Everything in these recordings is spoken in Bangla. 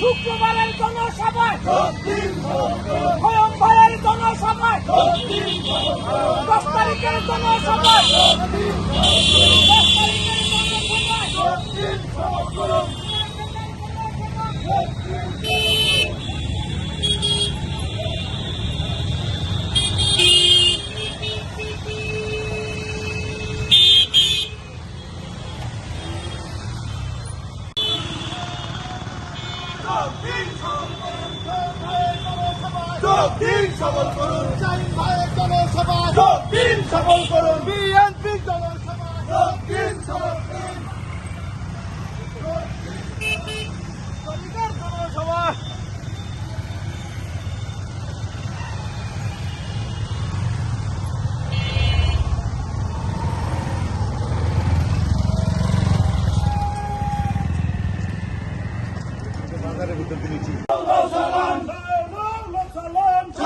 শুক্রবারের জনসভায় ভাইয়ের জনসভায় দশ তারিখের জনসভায় সবল করুন। চাই ভাইয়ের জনসভা। দিন সবল করুন। বিএনপি জনসভা। দিন সবল করুন। জনসভা। স্বাধীনতার ভাষণ দিয়া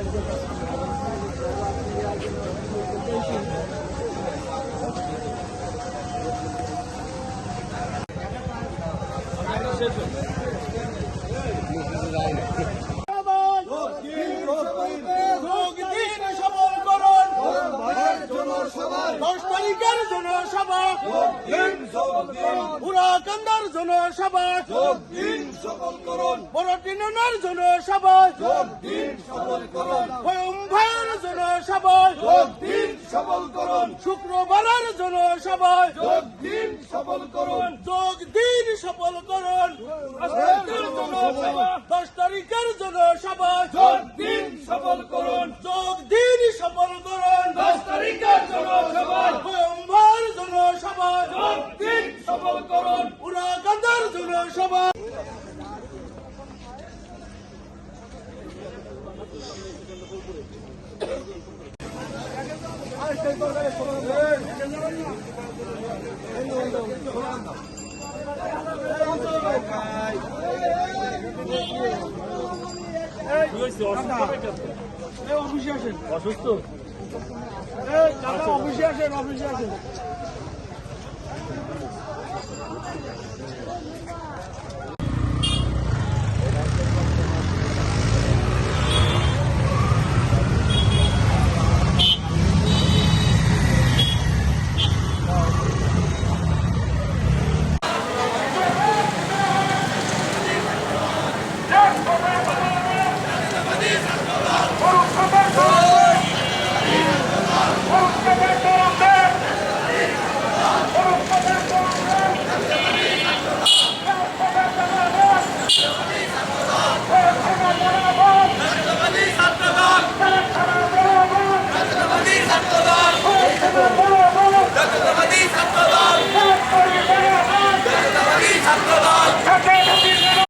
দিন সবল করুন দিন সবল করুন দিন সবল করুন দশ তারিখের জনসভা পুরাকান্দার জনসভা দিন সফল করুন। বড় টিনের জনসভা দিন সফল করুন। ভাইয়ের জনসভা দিন সফল করুন। শুক্রবারের জনসভা দিন সফল করুন। যোগ দিন সফল করুন। দশ তারিখের জনসভা দিন সফল করুন যোগ দিন সফল করুন দশ তারিখের জনসভা ভাইয়ের জনসভা দিন সফল করুন পুরাকান্দার জনসভা অফিসে আসেন অসুস্থ অফিসে আসেন অফিসে আসেন